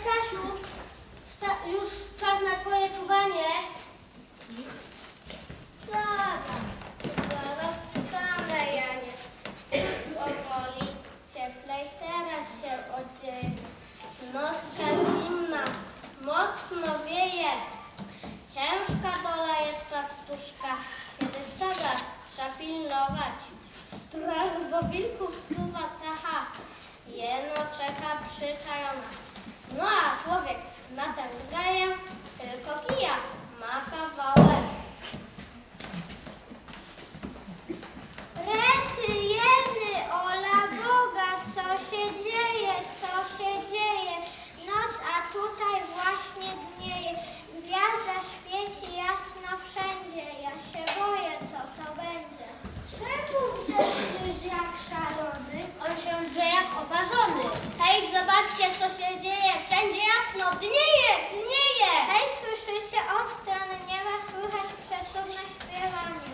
Stasiu, sta już czas na twoje czuwanie. Zaraz, zaraz wstanę, Janie. Powoli się flej, teraz się odzieje. Nocka zimna, mocno wieje. Ciężka dola jest pastuszka, kiedy stada trzeba pilnować. Strach do wilków tuwa tacha, jeno czeka przyczajona. No a człowiek nadal zgaja, tylko kija ma kawałek. Rety jeny, ola Boga, co się dzieje, co się dzieje? Noc, a tutaj właśnie dnieje. Gwiazda świeci jasno wszędzie, ja się boję, co to będzie. Czemu? duże jak oparzony. Hej, zobaczcie, co się dzieje. Wszędzie jasno, dnieje, dnieje. Hej, słyszycie? Od strony nieba słychać przetrudne śpiewanie.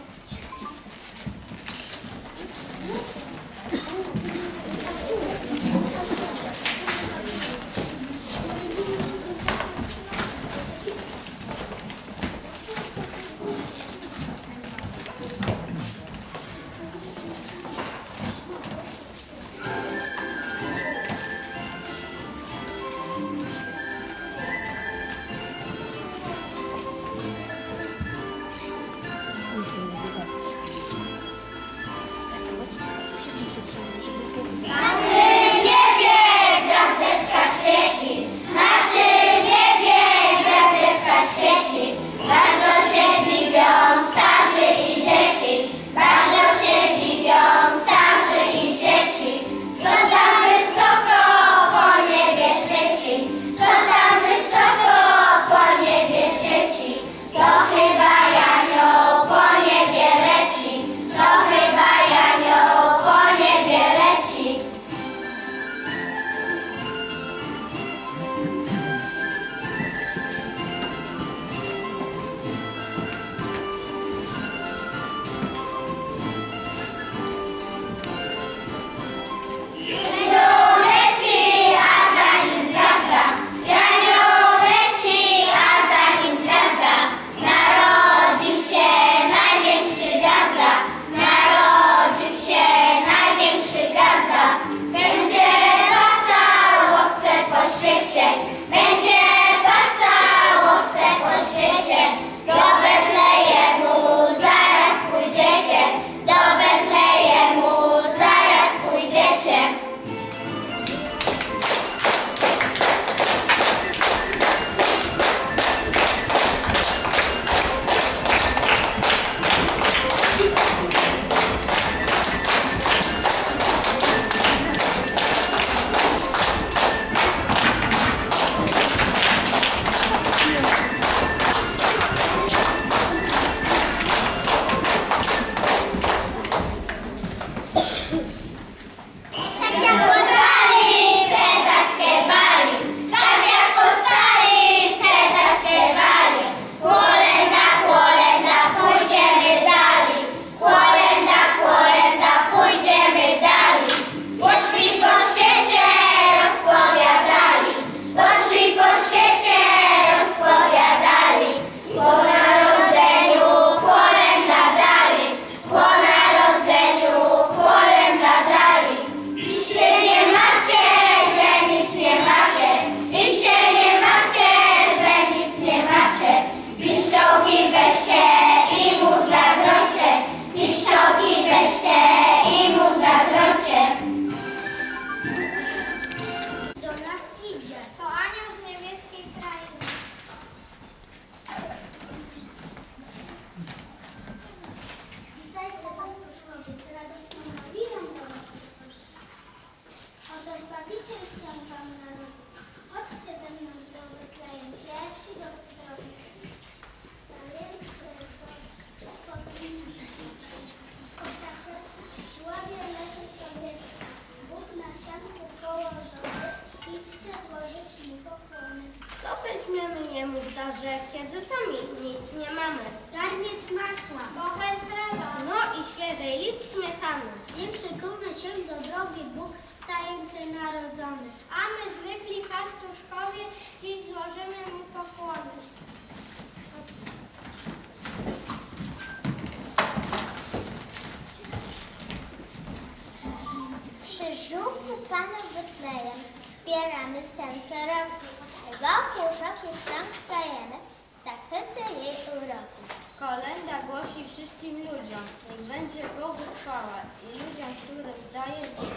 pastuszkowie, dziś złożymy mu pokłony. Przy żółku Pana Betlejem zbieramy serce roku. Wokół szoki wciąż stajemy, zachwycie jej uroku. Kolenda głosi wszystkim ludziom, niech będzie Bogu chwała i ludziom, którym daje.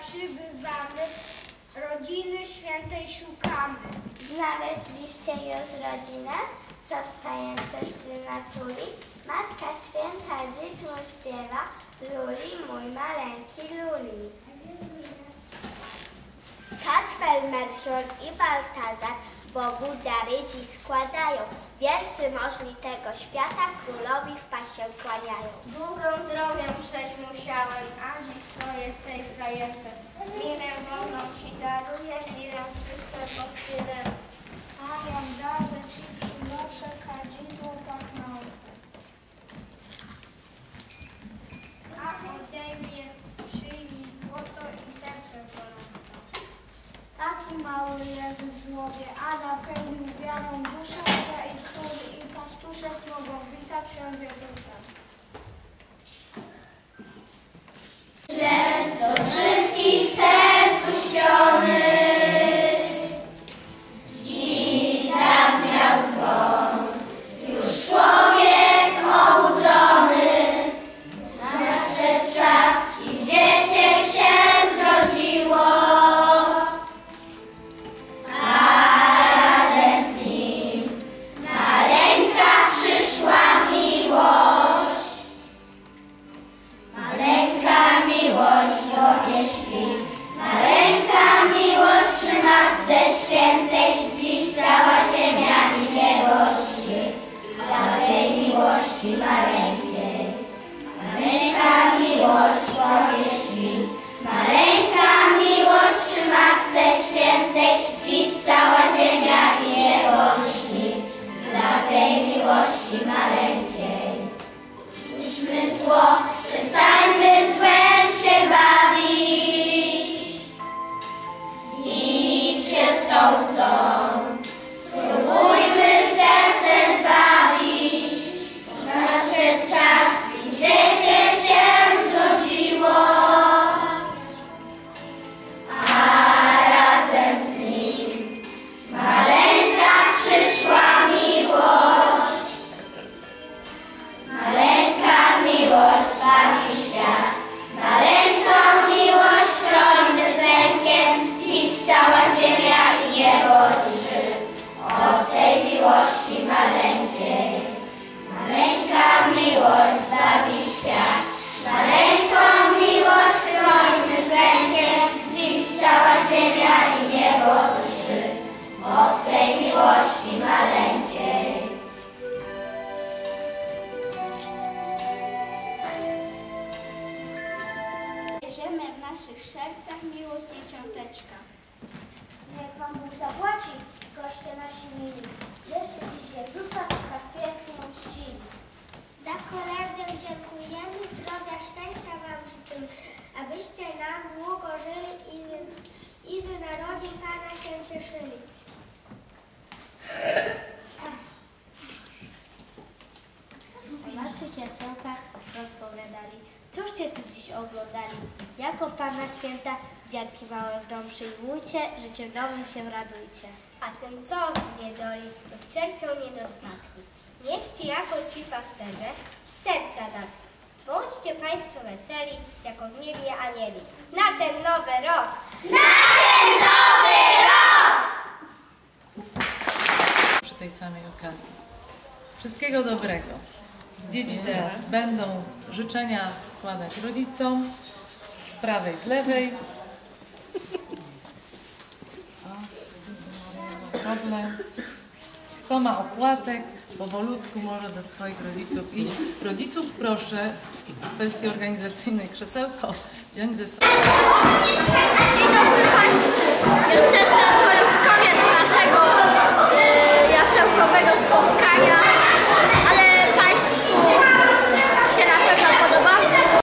Przybywamy, rodziny świętej szukamy. Znaleźliście już rodzinę? co wstaje ze syna tuli. Matka święta dziś mu śpiewa, luli mój maleńki luli. Kacper, Melchior i Baltazar Bogu dary dziś składają. Wielcy możni tego świata królowi w pasie kłaniają. Długą drogę przejść musiałem, a dziś stoję w tej stajence. Mirę wolną ci daruję, mirę wszystko powtórę. A ja darzę ci przynoszę kadzidło pachnące. A ode mnie przyjmij złoto i serce gorące. Taki mały Jezus w żłobie, a napełnił wiarą duszę, pastuszek mogą witać się z Jezusem. you. Święta, dziadki małe w dom przyjmujcie, życiem nowym się radujcie. A tym, co w niedoli lub cierpią niedostatki. Nieście jako ci pasterze z serca datki. Bądźcie Państwo weseli, jako w niebie anieli. Na ten nowy rok! przy tej samej okazji. Wszystkiego dobrego. Dzieci teraz będą życzenia składać rodzicom prawej, z lewej. Problem. Kto ma opłatek, powolutku może do swoich rodziców iść. Rodziców proszę w kwestii organizacyjnej krzesełko wziąć ze sobą. Dzień dobry Państwu. Niestety to już koniec naszego y, jasełkowego spotkania.